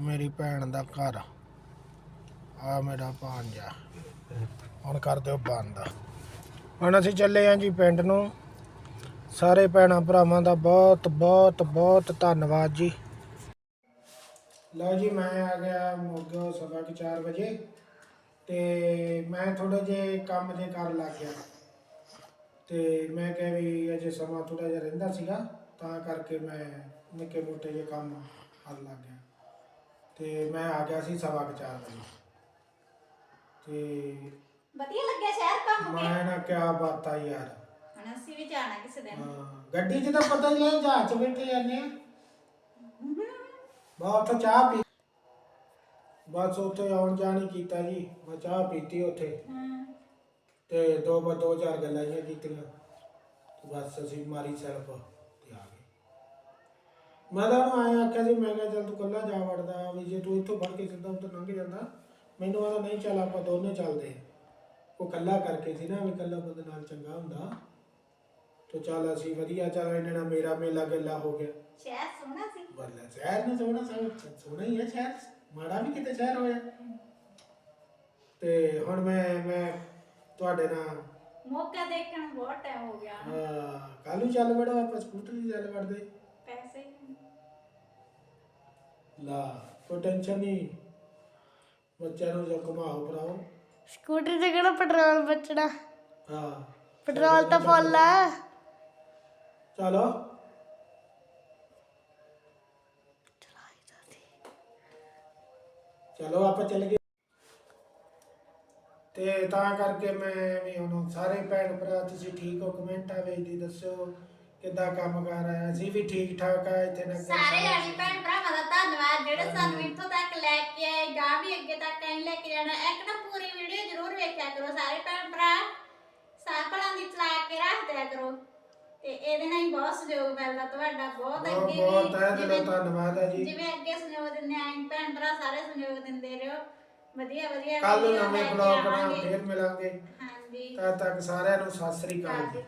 ਮੇਰੀ ਭੈਣ ਦਾ ਘਰ। ਆ ਮੇਰਾ ਭਾਂਜਾ ਹੁਣ ਕਰ ਦਿਓ ਬੰਦ। ਹੁਣ ਅਸੀਂ ਚੱਲੇ ਆਂ ਜੀ ਪਿੰਡ ਨੂੰ। ਸਾਰੇ ਭੈਣਾਂ ਭਰਾਵਾਂ ਦਾ ਬਹੁਤ ਬਹੁਤ ਬਹੁਤ ਧੰਨਵਾਦ ਜੀ। ਲਓ ਜੀ, ਮੈਂ ਆ ਗਿਆ ਮੋਗੋ ਸਵਾ ਕੁ 4 ਵਜੇ ਤੇ ਮੈਂ ਥੋੜੇ ਜੇ ਕੰਮ ਜੇ ਕਰਨ ਲੱਗ ਗਿਆ। ਤੇ ਮੈਂ ਕਿਹਾ ਵੀ ਅਜੇ ਸਮਾਂ ਥੋੜਾ ਜਿਹਾ ਰਹਿੰਦਾ ਸੀਗਾ, ਤਾਂ ਕਰਕੇ ਮੈਂ ਨਿੱਕੇ ਮੋਟੇ ਜਿਹੇ ਕੰਮ ਕਰਨ ਲੱਗ ਗਿਆ। ਤੇ ਮੈਂ ਆ ਗਿਆ ਸੀ ਸਵਾ ਕੁ 4 ਵਜੇ। ਤੇ ਵਧੀਆ ਲੱਗਿਆ ਸ਼ਹਿਰ ਘੁੰਮ ਕੇ? ਮੈਂ ਨਾ ਕਿਆ ਬਾਤ ਆ ਯਾਰ। ਹੁਣ ਅਸੀਂ ਵੀ ਜਾਣਾ ਕਿਸੇ ਦਿਨ। ਹਾਂ, ਗੱਡੀ 'ਚ ਤਾਂ ਪਤਾ ਹੀ ਨਹੀਂ ਜਹਾਜ਼ 'ਚ ਬੈਠੇ ਜਾਂਦੇ ਆ। ਬਹੁਤ ਚਾਹ ਪੀ ਬਸ ਉੱਥੇ ਆਉਣ ਜਾਣ ਹੀ ਕੀਤਾ ਜੀ। ਮੈਂ ਚਾਹ ਪੀਤੀ ਉੱਥੇ। ਹਾਂ। ਤੇ ਦੋ ਬ ਦੋ ਚਾਰ ਗੱਲਾਂ ਜਿਹੀਆਂ ਕੀਤੀਆਂ। ਤੇ ਬਸ ਅਸੀਂ ਮਾਰੀ ਸੈਲਫ ਤੇ ਆ ਗਏ। ਮੈਂ ਤਾਂ ਉਹਨੂੰ ਆਇਆ ਆਖਿਆ ਸੀ ਮੈਂ ਕਿਹਾ ਚੱਲ ਤੂੰ ਕੱਲਾ ਜਾ ਵੜਦਾ ਵੀ ਜੇ ਤੂੰ ਇੱਥੋਂ ਫੜ ਕੇ ਸਿੱਧਾ ਉੱਧਰ ਲੰਘ ਜਾਂਦਾ ਮੈਨੂੰ ਆਦਾ ਨਹੀਂ ਚੱਲ ਆਪਾਂ ਦੋਨੇ ਚੱਲਦੇ। ਉਹ ਕੱਲਾ ਕਰਕੇ ਸੀ ਨਾ ਵੀ ਕੱਲਾ ਬੰਦੇ ਨਾਲ ਚੰਗਾ ਹੁੰਦਾ। ਤੇ ਚੱਲ ਅਸੀਂ ਵਧੀਆ ਚੱਲ ਇਹਨਾਂ ਨਾਲ ਮੇਰਾ ਮੇਲਾ ਗੱਲਾ ਹੋ ਗਿਆ। ਸ਼ਹਿਰ ਸੋਹਣਾ ਸੀ। ਬੱਲੇ ਸ਼ਹਿਰ ਨੂੰ ਸੋਹਣਾ ਹੀ ਹੈ ਸ਼ਹਿਰ। ਮਾੜਾ ਵੀ ਕਿਤੇ ਸ਼ਹਿਰ ਹੋਇਆ। ਤੇ ਹੁਣ ਮੈਂ ਮੈਂ ਤੁਹਾਡੇ ਨਾਲ ਮੌਕਾ ਦੇਖਣ ਨੂੰ ਬਹੁਤ ਟਾਈਮ ਹੋ ਗਿਆ। ਕੱਲੂ ਚੱਲ ਵੜੋ ਆਪਾਂ ਸਕੂਟਰ ਦੀ ਚੱਲ ਵੜਦੇ। ਪੈਸੇ ਹੀ। ਲਾ ਕੋਈ ਟੈਨਸ਼ਨ ਨਹੀਂ ਬੱਚਿਆਂ ਨੂੰ ਜੋ ਘੁਮਾਓ ਭਰਾਓ ਸਕੂਟਰ ਤੇ ਕਿਹੜਾ ਪੈਟਰੋਲ ਬਚਣਾ? ਹਾਂ। ਪੈਟਰੋਲ ਤਾਂ ਫੁੱਲ ਆ। ਚਲੋ। ਚਲੋ ਆਪਾਂ ਚੱਲ ਗਏ। ਤੇ ਤਾਂ ਕਰਕੇ ਮੈਂ ਵੀ ਹੁਣ ਸਾਰੇ ਭੈਣ ਭਰਾ ਤੁਸੀਂ ਠੀਕ ਹੋ? ਕਮੈਂਟ ਆ ਵੇਚਦੀ ਦੱਸੋ ਕਿੱਦਾਂ ਕੰਮ ਕਰ ਰਿਹਾ ਅਸੀਂ ਵੀ ਠੀਕ ਠਾਕ ਆ ਇੱਥੇ ਨਗਰ ਸਾਰੇ ਆਣੀ ਭੈਣ ਭਰਾਵਾਂ ਦਾ ਧੰਨਵਾਦ ਜਿਹੜੇ ਸਾਨੂੰ ਇੱਥੋਂ ਤੱਕ ਲੈ ਕੇ ਆਏ ਗਾਂ ਵੀ ਅੱਗੇ ਤੱਕ ਐਂ ਲੈ ਕੇ ਜਾਣਾ। ਇੱਕ ਨਾ ਪੂਰੀ ਵੀਡੀਓ ਜ਼ਰੂਰ ਵੇਖਿਆ ਕਰੋ ਸਾਰੇ ਭੈਣ ਭਰਾ। ਸਾਈਕਲਾਂ ਦੀ ਚਲਾ ਕੇ ਰੱਖ ਦਿਆ ਕਰੋ। ਤੇ ਇਹਦੇ ਨਾਲ ਹੀ ਬਹੁਤ ਸਹਿਯੋਗ ਮਿਲਦਾ ਤੁਹਾਡਾ ਬਹੁਤ ਬਹੁਤ ਅੱਗੇ ਬਹੁਤ ਹੈ ਵੀ ਦਿਲੋਂ ਜਿਵੇਂ ਧੰਨਵਾਦ ਹੈ ਜੀ। ਜਿਵੇਂ ਅੱਗੇ ਸਹਿਯੋਗ ਦਿੰਦੇ ਆਂ ਭੈਣ ਭਰਾ ਸਾਰੇ ਸਹਿਯੋਗ ਦਿੰਦੇ ਰਹੋ। ਵਧੀਆ ਵਧੀਆ ਕੱਲ ਨੂੰ video ਨਵੇਂ ਕੇ ਬਲੌਗ ਨਾਲ ਆਵਾਂਗੇ। ਫੇਰ ਮਿਲਾਂਗੇ। ਹਾਂਜੀ। ਤਦ ਤੱਕ ਸਾਰਿਆਂ ਨੂੰ ਸਤਿ ਸ੍ਰੀ ਅਕਾਲ ਜੀ।